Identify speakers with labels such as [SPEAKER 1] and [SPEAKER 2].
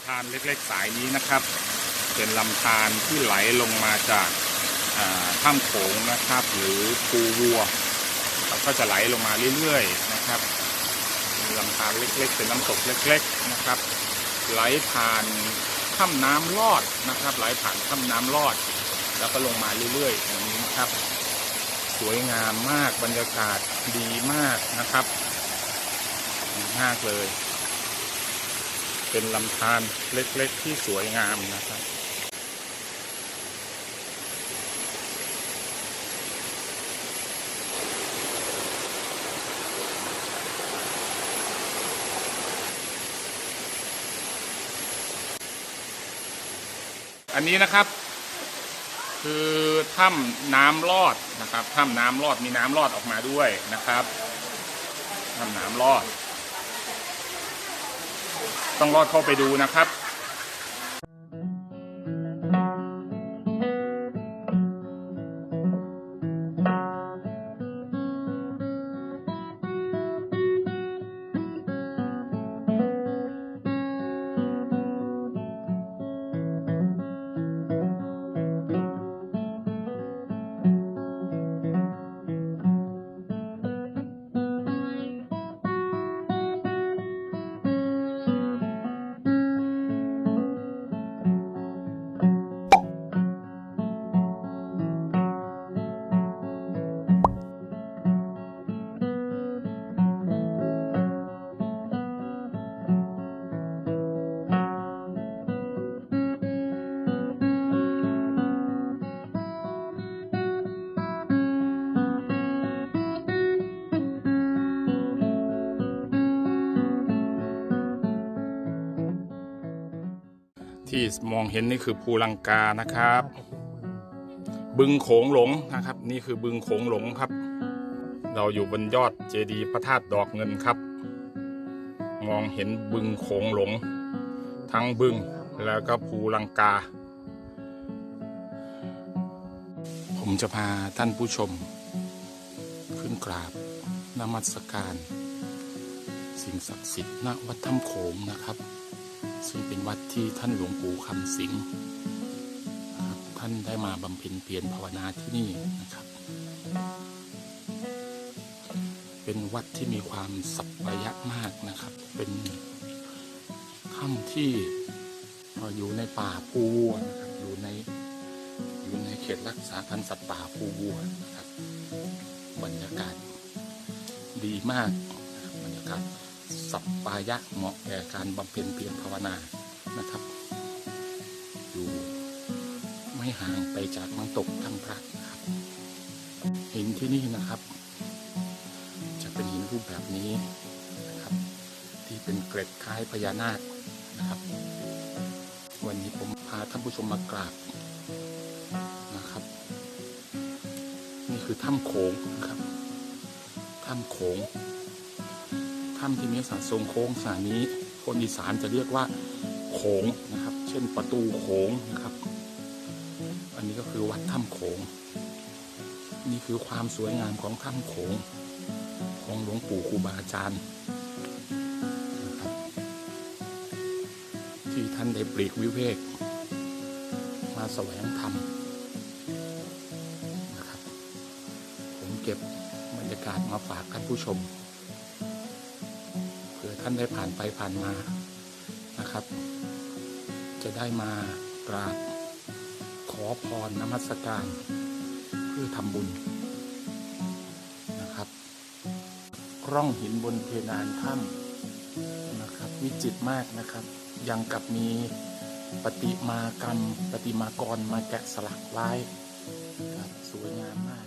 [SPEAKER 1] ำธารเล็กๆสายนี้นะครับ เป็นลำธารที่ไหลลงมาจากอ่าถ้ำโขงนะครับ หรือภูวัวก็จะไหลลงมาเรื่อยๆนะครับมีลำธารเล็กๆ เป็นน้ำตกเล็ก ๆนะครับ ไหลผ่านถ้ำน้ำลอดนะครับ ไหลผ่านถ้ำน้ำลอด แล้วก็ลงมาเรื่อยๆอย่างนี้นะครับ สวยงามมากบรรยากาศดีมากนะครับดีมากเลย เป็นลำธารเล็กๆที่สวยงามนะครับอันนี้นะครับคือถ้ำน้ำลอดนะครับถ้ำน้ำลอดมีน้ำลอดออกมาด้วยนะครับถ้ำน้ำลอด ต้องรอดเข้าไปดูนะครับ ที่มองเห็นนี่คือภูลังกานะครับ บึงโขงหลงนะครับ นี่คือบึงโขงหลงครับ เราอยู่บนยอดเจดีย์พระธาตุดอกเงินครับ มองเห็นบึงโขงหลง ทั้งบึงแล้วก็ภูลังกา ผมจะพาท่านผู้ชม ขึ้นกราบนมัสการ สิ่งศักดิ์สิทธิ์ณวัดถ้ำโขงนะครับ ซึ่งเป็นวัดที่ท่านหลวงปู่คำสิงห์ท่านได้มาบำเพ็ญเพียรภาวนาที่นี่นะครับ เป็นวัดที่มีความสัปปายะมากนะครับ เป็นถ้ำที่เอ่อยู่ในป่าภูวัวนะครับอยู่ในอยู่ในเขตรักษาพันธุ์สัตว์ป่าภูวัวนะครับบรรยากาศดีมากบรรยากาศ สัปปายะเหมาะแก่การบำเพ็ญเพียรภาวนานะครับ อยู่ไม่ห่างไปจากน้ำตกทั้งพระนะครับ หินที่นี่นะครับ จะเป็นหินรูปแบบนี้นะครับ ที่เป็นเกล็ดคล้ายพญานาคนะครับ วันนี้ผมพาท่านผู้ชมมากราบนะครับ นี่คือถ้ำโขงนะครับถ้ำโขง ถ้ำที่มีลักษณะทรงโค้งสานี้ คนอีสานจะเรียกว่าโขงนะครับ เช่นประตูโขงนะครับ อันนี้ก็คือวัดถ้ำโขง นี่คือความสวยงามของถ้ำโขง ของหลวงปู่ครูบาอาจารย์นะครับ ที่ท่านได้ปลีกวิเวก มาแสวงธรรมนะครับ ผมเก็บบรรยากาศมาฝากท่านผู้ชม ท่านได้ผ่านไปผ่านมานะครับ จะได้มากราบขอพรนมัสการเพื่อทำบุญนะครับ ร่องหินบนเพดานถ้ำนะครับ วิจิตรมากนะครับ ยังกับมีปฏิมากรรม ปฏิมากรมาแกะสลักไว้ครับสวยงามมาก